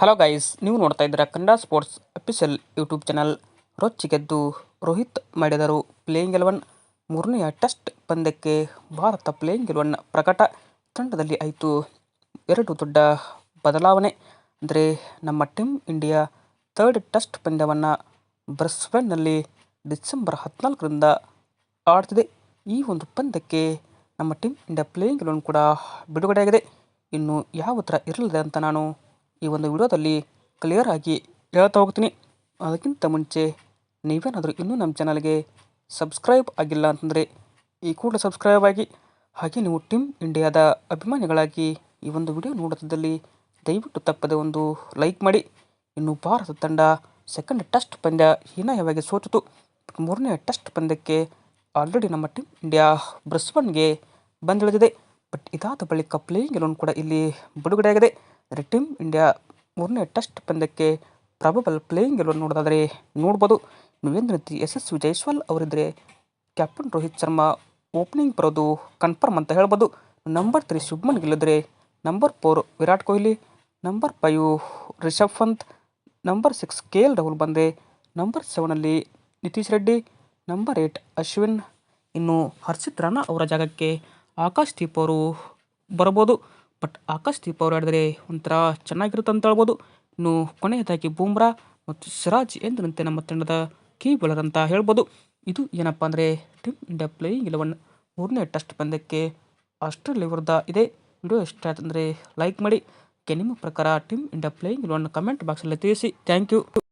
Hello guys ನೀವು ನೋಡ್ತಾ ಇದ್ದೀರಾ Kannada sports official YouTube channel ರೊಚ್ಚಿಗೆದ್ದು Rohit ಮಾಡಿದರು ಪ್ಲೇಯಿಂಗ್ ಎಲೆವನ್ ಮೂರನೆಯ ಟೆಸ್ಟ್ ಪಂದ್ಯಕ್ಕೆ ಭಾರತ ಪ್ಲೇಯಿಂಗ್ ಎಲೆವನ್ ಪ್ರಕಟ. ತಂಡದಲ್ಲಿ ಆಯಿತು ಎರಡು ದೊಡ್ಡ ಬದಲಾವಣೆ. ಅಂದರೆ ನಮ್ಮ ಟೀಮ್ ಇಂಡಿಯಾ ಥರ್ಡ್ ಟೆಸ್ಟ್ ಪಂದ್ಯವನ್ನು ಬ್ರಿಸ್ಬೇನ್ನಲ್ಲಿ ಡಿಸೆಂಬರ್ ಹದಿನಾಲ್ಕರಿಂದ ಆಡ್ತಿದೆ. ಈ ಒಂದು ಪಂದ್ಯಕ್ಕೆ ನಮ್ಮ ಟೀಮ್ ಇಂಡಿಯಾ ಪ್ಲೇಯಿಂಗ್ ಎಲೆವನ್ ಕೂಡ ಬಿಡುಗಡೆಯಾಗಿದೆ. ಇನ್ನು ಯಾವ ಥರ ಇರಲಿದೆ ಅಂತ ನಾನು ಈ ಒಂದು ವಿಡಿಯೋದಲ್ಲಿ ಕ್ಲಿಯರ್ ಆಗಿ ಹೇಳ್ತಾ ಹೋಗ್ತೀನಿ. ಅದಕ್ಕಿಂತ ಮುಂಚೆ ನೀವೇನಾದರೂ ಇನ್ನೂ ನಮ್ಮ ಚಾನಲ್ಗೆ ಸಬ್ಸ್ಕ್ರೈಬ್ ಆಗಿಲ್ಲ ಅಂತಂದರೆ ಈ ಕೂಡಲೇ ಸಬ್ಸ್ಕ್ರೈಬ್ ಆಗಿ. ಹಾಗೆ ನೀವು ಟೀಮ್ ಇಂಡಿಯಾದ ಅಭಿಮಾನಿಗಳಾಗಿ ಈ ಒಂದು ವಿಡಿಯೋ ನೋಡುತ್ತಿದ್ದಲ್ಲಿ ದಯವಿಟ್ಟು ತಪ್ಪದೆ ಒಂದು ಲೈಕ್ ಮಾಡಿ. ಇನ್ನು ಭಾರತ ತಂಡ ಸೆಕೆಂಡ್ ಟೆಸ್ಟ್ ಪಂದ್ಯ ಹೀನಾಯವಾಗಿ ಸೋತಿತು. ಮೂರನೇ ಟೆಸ್ಟ್ ಪಂದ್ಯಕ್ಕೆ ಆಲ್ರೆಡಿ ನಮ್ಮ ಟೀಮ್ ಇಂಡಿಯಾ ಬ್ರಿಸ್ಬನ್ಗೆ ಬಂದಿಳಿದಿದೆ. ಬಟ್ ಇದಾದ ಬಳಿಕ ಪ್ಲೇಯಿಂಗ್ ಲೋನ್ ಕೂಡ ಇಲ್ಲಿ ಬಿಡುಗಡೆಯಾಗಿದೆ. ಅಂದರೆ ಟೀಮ್ ಇಂಡಿಯಾ ಮೂರನೇ ಟೆಸ್ಟ್ ಪಂದ್ಯಕ್ಕೆ ಪ್ರಾಬಬಲ್ ಪ್ಲೇಯಿಂಗ್ ಎಲ್ಲ ನೋಡೋದಾದರೆ ನೋಡ್ಬೋದು. ನೀವೇನು ನಿತಿ ಎಸ್ ಎಸ್ ಜೈಸ್ವಾಲ್ ಅವರಿದ್ದರೆ ಕ್ಯಾಪ್ಟನ್ ರೋಹಿತ್ ಶರ್ಮಾ ಓಪನಿಂಗ್ ಬರೋದು ಕನ್ಫರ್ಮ್ ಅಂತ ಹೇಳ್ಬೋದು. Number three Shubman ಗೆಲ್ಲಿದ್ರೆ number four Virat Kohli number five Rishabh Pant number six K L Rahul ಬಂದೆ ನಂಬರ್ ಸೆವೆನಲ್ಲಿ ನಿತೀಶ್ ರೆಡ್ಡಿ ನಂಬರ್ ಏಯ್ಟ್ ಅಶ್ವಿನ್. ಇನ್ನು ಹರ್ಷಿತ್ ರಾಣಾ ಅವರ ಜಾಗಕ್ಕೆ ಆಕಾಶ್ ದೀಪ್ ಅವರು ಬರ್ಬೋದು ಬಟ್ ಆಕಾಶ್ ದೀಪ್ ಅವರು ಆಡಿದರೆ ಒಂಥರ ಚೆನ್ನಾಗಿರುತ್ತೆ ಅಂತ ಹೇಳ್ಬೋದು. ಇನ್ನು ಕೊನೆಯದಾಗಿ ಬೂಮ್ರಾ ಮತ್ತು ಸಿರಾಜ್ ಎಂದಿನಂತೆ ನಮ್ಮ ತಂಡದ ಕೀ ಬೌಲರ್ ಅಂತ ಹೇಳ್ಬೋದು. ಇದು ಏನಪ್ಪ ಅಂದರೆ ಟೀಮ್ ಇಂಡಿಯಾ ಪ್ಲೇಯಿಂಗ್ ಇಲೆವನ್ ಮೂರನೇ ಟೆಸ್ಟ್ ಪಂದ್ಯಕ್ಕೆ ಆಸ್ಟ್ರೇಲಿಯಾ ವಿರುದ್ಧ ಇದೆ. ವಿಡಿಯೋ ಇಷ್ಟ ಆಯ್ತು ಅಂದರೆ ಲೈಕ್ ಮಾಡಿ. ನಿಮ್ಮ ಪ್ರಕಾರ team India playing eleven comment ಬಾಕ್ಸಲ್ಲಿ ತಿಳಿಸಿ. Thank you.